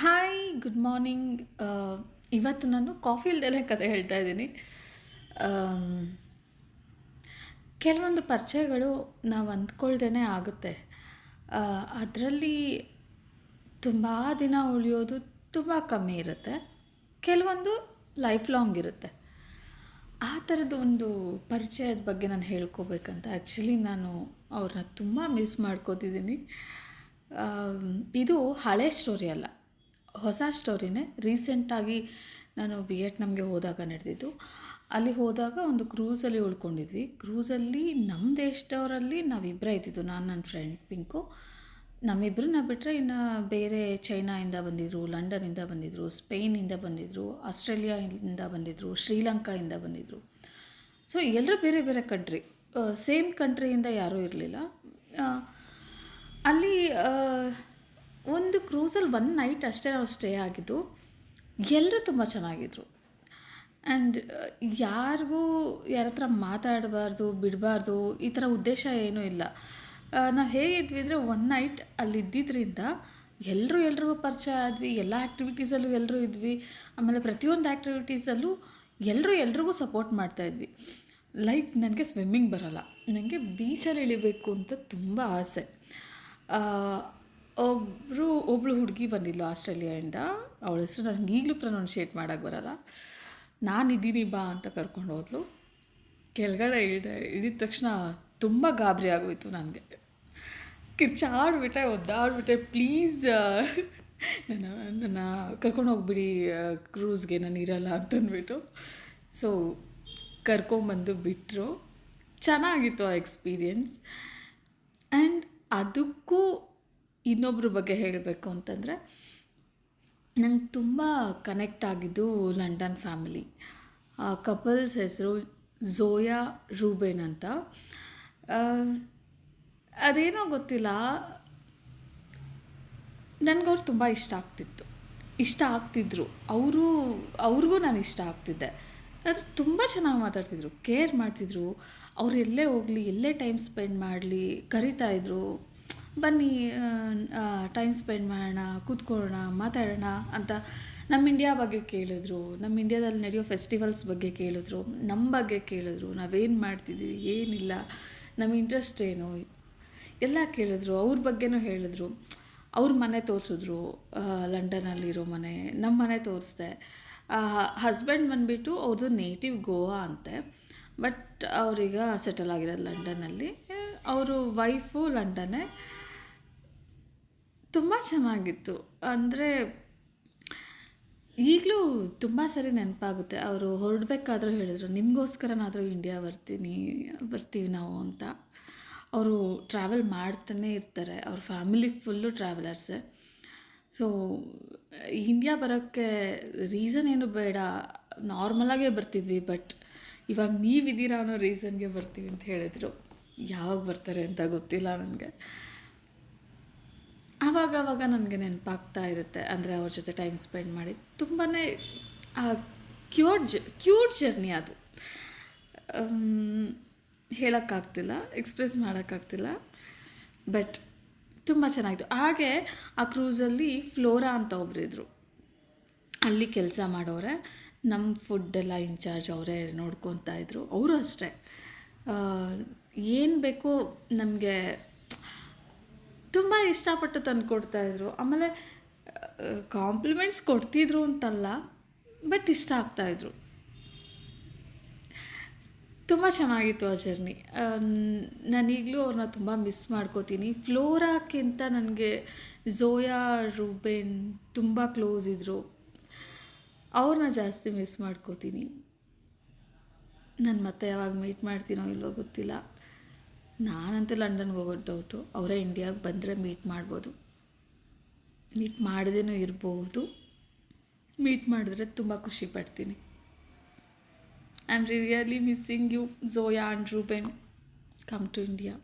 Hi good morning ಇವತ್ತು ನಾನು coffee ಇಲ್ದೆಲ್ಲ ಕತೆ ಹೇಳ್ತಾ ಇದ್ದೀನಿ. ಕೆಲವೊಂದು ಪರಿಚಯಗಳು ನಾವು ಅಂದ್ಕೊಳ್ದೇ ಆಗುತ್ತೆ. ಅದರಲ್ಲಿ ತುಂಬ ದಿನ ಉಳಿಯೋದು ತುಂಬ ಕಮ್ಮಿ ಇರುತ್ತೆ. ಕೆಲವೊಂದು ಲೈಫ್ ಲಾಂಗ್ ಇರುತ್ತೆ. ಆ ಥರದ ಒಂದು ಪರಿಚಯದ ಬಗ್ಗೆ ನಾನು ಹೇಳ್ಕೋಬೇಕಂತ ಆ್ಯಕ್ಚುಲಿ ನಾನು ಅವ್ರನ್ನ ತುಂಬ ಮಿಸ್ ಮಾಡ್ಕೋತಿದ್ದೀನಿ. ಆಮ್, ಇದು ಹಳೆ ಸ್ಟೋರಿ ಅಲ್ಲ. ಹೊಸ ಸ್ಟೋರಿನೇ ರೀಸೆಂಟಾಗಿ ನಾನು ವಿಯೆಟ್ನಾಮ್ಗೆ ಹೋದಾಗ ನಡೆದಿದ್ದು. ಅಲ್ಲಿ ಹೋದಾಗ ಒಂದು ಕ್ರೂಸಲ್ಲಿ ಉಳ್ಕೊಂಡಿದ್ವಿ. ಕ್ರೂಸಲ್ಲಿ ನಮ್ಮ ದೇಶದವರಲ್ಲಿ ನಾವಿಬ್ಬರೇ ಇದ್ದಿದ್ದು, ನಾನು ನನ್ನ ಫ್ರೆಂಡ್ ಪಿಂಕು. ನಮ್ಮಿಬ್ಬರನ್ನ ಬಿಟ್ಟರೆ ಇನ್ನು ಬೇರೆ ಚೈನಾಯಿಂದ ಬಂದಿದ್ದರು ಲಂಡನಿಂದ ಬಂದಿದ್ದರು ಸ್ಪೇನಿಂದ ಬಂದಿದ್ದರು ಆಸ್ಟ್ರೇಲಿಯಾಯಿಂದ ಬಂದಿದ್ದರು ಶ್ರೀಲಂಕಾಯಿಂದ ಬಂದಿದ್ದರು ಸೊ, ಎಲ್ಲರೂ ಬೇರೆ ಬೇರೆ ಕಂಟ್ರಿ. ಸೇಮ್ ಕಂಟ್ರಿಯಿಂದ ಯಾರೂ ಇರಲಿಲ್ಲ. ಅಲ್ಲಿ ಒಂದು ಕ್ರೂಸಲ್ಲಿ ಒನ್ ನೈಟ್ ಅಷ್ಟೇ ನಾವು ಸ್ಟೇ ಆಗಿದ್ದು ಎಲ್ಲರೂ ತುಂಬ ಚೆನ್ನಾಗಿದ್ರು. ಆ್ಯಂಡ್ ಯಾರಿಗೂ ಯಾರ ಹತ್ರ ಮಾತಾಡಬಾರ್ದು, ಬಿಡಬಾರ್ದು, ಈ ಥರ ಉದ್ದೇಶ ಏನೂ ಇಲ್ಲ. ನಾವು ಹೇಗಿದ್ವಿ ಅಂದರೆ ಒನ್ ನೈಟ್ ಅಲ್ಲಿದ್ದಿದ್ದರಿಂದ ಎಲ್ಲರೂ ಎಲ್ರಿಗೂ ಪರಿಚಯ ಆದ್ವಿ, ಎಲ್ಲ ಆ್ಯಕ್ಟಿವಿಟೀಸಲ್ಲೂ ಎಲ್ಲರೂ ಇದ್ವಿ. ಆಮೇಲೆ ಪ್ರತಿಯೊಂದು ಆ್ಯಕ್ಟಿವಿಟೀಸಲ್ಲೂ ಎಲ್ಲರೂ ಎಲ್ರಿಗೂ ಸಪೋರ್ಟ್ ಮಾಡ್ತಾಯಿದ್ವಿ ಲೈಕ್ ನನಗೆ ಸ್ವಿಮ್ಮಿಂಗ್ ಬರಲ್ಲ. ನನಗೆ ಬೀಚಲ್ಲಿ ಇಳಿಬೇಕು ಅಂತ ತುಂಬ ಆಸೆ. ಒಬ್ಬರು ಒಬ್ಬಳು ಹುಡುಗಿ ಬಂದಿದ್ಲು ಆಸ್ಟ್ರೇಲಿಯಾಯಿಂದ. ಅವಳ ಹೆಸರು ನನಗೆ ಈಗಲೂ ಪ್ರೊನೌನ್ಷಿಯೇಟ್ ಮಾಡೋಕ್ಕೆ ಬರಲ್ಲ. ನಾನಿದ್ದೀನಿ ಬಾ ಅಂತ ಕರ್ಕೊಂಡು ಹೋದ್ಲು. ಕೆಳಗಡೆ ಇಳಿದ ಇಳಿದ ತಕ್ಷಣ ತುಂಬ ಗಾಬರಿ ಆಗೋಯ್ತು ನನಗೆ. ಕಿರ್ಚಾಡ್ಬಿಟ್ಟೆ, ಒದ್ದಾಡ್ಬಿಟ್ಟೆ, ಪ್ಲೀಸ್ ನನ್ನ ನನ್ನ ಕರ್ಕೊಂಡು ಹೋಗ್ಬಿಡಿ ಕ್ರೂಸ್ಗೆ, ನಾನು ಇರಲ್ಲ ಅಂತಂದ್ಬಿಟ್ಟು ಸೊ ಕರ್ಕೊಂಬಂದು ಬಿಟ್ಟರು ಚೆನ್ನಾಗಿತ್ತು ಆ ಎಕ್ಸ್ಪೀರಿಯನ್ಸ್. ಆ್ಯಂಡ್ ಅದಕ್ಕೂ ಇನ್ನೊಬ್ಬರ ಬಗ್ಗೆ ಹೇಳಬೇಕು ಅಂತಂದರೆ, ನಂಗೆ ತುಂಬ ಕನೆಕ್ಟ್ ಆಗಿದ್ದು ಲಂಡನ್ ಫ್ಯಾಮಿಲಿ. ಆ ಕಪಲ್ಸ್ ಹೆಸರು ಝೋಯಾ ರೂಬೇನ್ ಅಂತ. ಅದೇನೋ ಗೊತ್ತಿಲ್ಲ. ನನಗವ್ರು ತುಂಬ ಇಷ್ಟ ಆಗ್ತಿತ್ತು. ಇಷ್ಟ ಆಗ್ತಿದ್ರು. ಅವರು, ಅವ್ರಿಗೂ ನಾನು ಇಷ್ಟ ಆಗ್ತಿದ್ದೆ. ಆದರೆ ತುಂಬ ಚೆನ್ನಾಗಿ ಮಾತಾಡ್ತಿದ್ರು. ಕೇರ್ ಮಾಡ್ತಿದ್ರು. ಅವ್ರು ಎಲ್ಲೇ ಹೋಗಲಿ, ಎಲ್ಲೇ ಟೈಮ್ ಸ್ಪೆಂಡ್ ಮಾಡಲಿ ಕರಿತಾಯಿದ್ರು ಬನ್ನಿ ಟೈಮ್ ಸ್ಪೆಂಡ್ ಮಾಡೋಣ, ಕೂತ್ಕೊಳ್ಳೋಣ, ಮಾತಾಡೋಣ ಅಂತ ನಮ್ಮ ಇಂಡಿಯಾ ಬಗ್ಗೆ ಕೇಳಿದ್ರು, ನಮ್ಮ ಇಂಡಿಯಾದಲ್ಲಿ ನಡೆಯೋ ಫೆಸ್ಟಿವಲ್ಸ್ ಬಗ್ಗೆ ಕೇಳಿದ್ರು, ನಮ್ಮ ಬಗ್ಗೆ ಕೇಳಿದ್ರು, ನಾವೇನು ಮಾಡ್ತಿದ್ದೀವಿ ಏನಿಲ್ಲ, ನಮ್ಮ ಇಂಟ್ರೆಸ್ಟ್ ಏನು, ಎಲ್ಲ ಕೇಳಿದ್ರು, ಅವ್ರ ಬಗ್ಗೆನೂ ಹೇಳಿದ್ರು. ಅವ್ರ ಮನೆ ತೋರಿಸಿದ್ರು ಲಂಡನಲ್ಲಿರೋ ಮನೆ, ನಮ್ಮ ಮನೆ ತೋರಿಸ್ದೆ. ಹಸ್ಬೆಂಡ್ ಬಂದುಬಿಟ್ಟು ಅವ್ರದ್ದು ನೇಟಿವ್ ಗೋವಾ ಅಂತೆ ಬಟ್ ಅವರಿಗ ಸೆಟಲ್ ಆಗಿರೋದು ಲಂಡನಲ್ಲಿ ಅವರು ವೈಫು ಲಂಡನ್ನೇ. ತುಂಬ ಚೆನ್ನಾಗಿತ್ತು. ಅಂದರೆ ಈಗಲೂ ತುಂಬ ಸರಿ ನೆನಪಾಗುತ್ತೆ. ಅವರು ಹೊರಡ್ಬೇಕಾದ್ರೂ ಹೇಳಿದ್ರು, ನಿಮಗೋಸ್ಕರನಾದರೂ ಇಂಡಿಯಾ ಬರ್ತೀನಿ, ಬರ್ತೀವಿ ನಾವು ಅಂತ. ಅವರು ಟ್ರಾವೆಲ್ ಮಾಡ್ತಾನೆ ಇರ್ತಾರೆ. ಅವ್ರ ಫ್ಯಾಮಿಲಿ ಫುಲ್ಲು ಟ್ರಾವೆಲರ್ಸೇ ಸೊ ಇಂಡಿಯಾ ಬರೋಕ್ಕೆ ರೀಸನ್ ಏನು ಬೇಡ. ನಾರ್ಮಲಾಗೇ ಬರ್ತಿದ್ವಿ ಬಟ್ ಇವಾಗ ನೀವಿದ್ದೀರಾ ಅನ್ನೋ ರೀಸನ್ಗೆ ಬರ್ತೀವಿ ಅಂತ ಹೇಳಿದರು. ಯಾವಾಗ ಬರ್ತಾರೆ ಅಂತ ಗೊತ್ತಿಲ್ಲ ನನಗೆ. ಆವಾಗ ಆವಾಗ ನನಗೆ ನೆನಪಾಗ್ತಾ ಇರುತ್ತೆ. ಅಂದರೆ ಅವ್ರ ಜೊತೆ ಟೈಮ್ ಸ್ಪೆಂಡ್ ಮಾಡಿ. ತುಂಬಾ ಕ್ಯೂಟ್ ಜ ಕ್ಯೂಟ್ ಜರ್ನಿ ಅದು. ಹೇಳೋಕ್ಕಾಗ್ತಿಲ್ಲ ಎಕ್ಸ್ಪ್ರೆಸ್ ಮಾಡೋಕ್ಕಾಗ್ತಿಲ್ಲ. ಬಟ್ ತುಂಬ ಚೆನ್ನಾಗಿತ್ತು. ಹಾಗೆ ಆ ಕ್ರೂಸಲ್ಲಿ ಫ್ಲೋರಾ ಅಂತ ಒಬ್ರು ಇದ್ದರು ಅಲ್ಲಿ ಕೆಲಸ ಮಾಡೋರೆ. ನಮ್ಮ ಫುಡ್ಡೆಲ್ಲ ಇನ್ಚಾರ್ಜ್ ಅವರೇ ನೋಡ್ಕೊತಾ ಇದ್ರು. ಅವರು ಅಷ್ಟೇ. ಏನು ಬೇಕೋ ನಮಗೆ ತುಂಬ ಇಷ್ಟಪಟ್ಟು ತಂದು ಕೊಡ್ತಾಯಿದ್ರು ಆಮೇಲೆ ಕಾಂಪ್ಲಿಮೆಂಟ್ಸ್ ಕೊಡ್ತಿದ್ರು ಅಂತಲ್ಲ ಬಟ್ ಇಷ್ಟ ಆಗ್ತಾಯಿದ್ರು ತುಂಬ ಚೆನ್ನಾಗಿತ್ತು ಆ ಜರ್ನಿ ನಾನೀಗಲೂ ಅವ್ರನ್ನ ತುಂಬ ಮಿಸ್ ಮಾಡ್ಕೋತೀನಿ. ಫ್ಲೋರಾಕ್ಕಿಂತ ನನಗೆ ಝೋಯಾ ರೂಬೆನ್ ತುಂಬ ಕ್ಲೋಸ್ ಇದ್ದರು ಅವ್ರನ್ನ ಜಾಸ್ತಿ ಮಿಸ್ ಮಾಡ್ಕೋತೀನಿ. ನಾನು ಮತ್ತೆ ಯಾವಾಗ ಮೀಟ್ ಮಾಡ್ತೀನೋ ಇಲ್ವೋ ಗೊತ್ತಿಲ್ಲ. ನಾನಂತೂ ಲಂಡನ್ಗೆ ಹೋಗೋದು ಡೌಟು ಅವರೇ ಇಂಡಿಯಾಗೆ ಬಂದರೆ ಮೀಟ್ ಮಾಡ್ಬೋದು. ಮೀಟ್ ಮಾಡದೇನೂ ಇರ್ಬೋದು. ಮೀಟ್ ಮಾಡಿದ್ರೆ ತುಂಬ ಖುಷಿ ಪಡ್ತೀನಿ. I am really missing you Zoya and Ruben come to India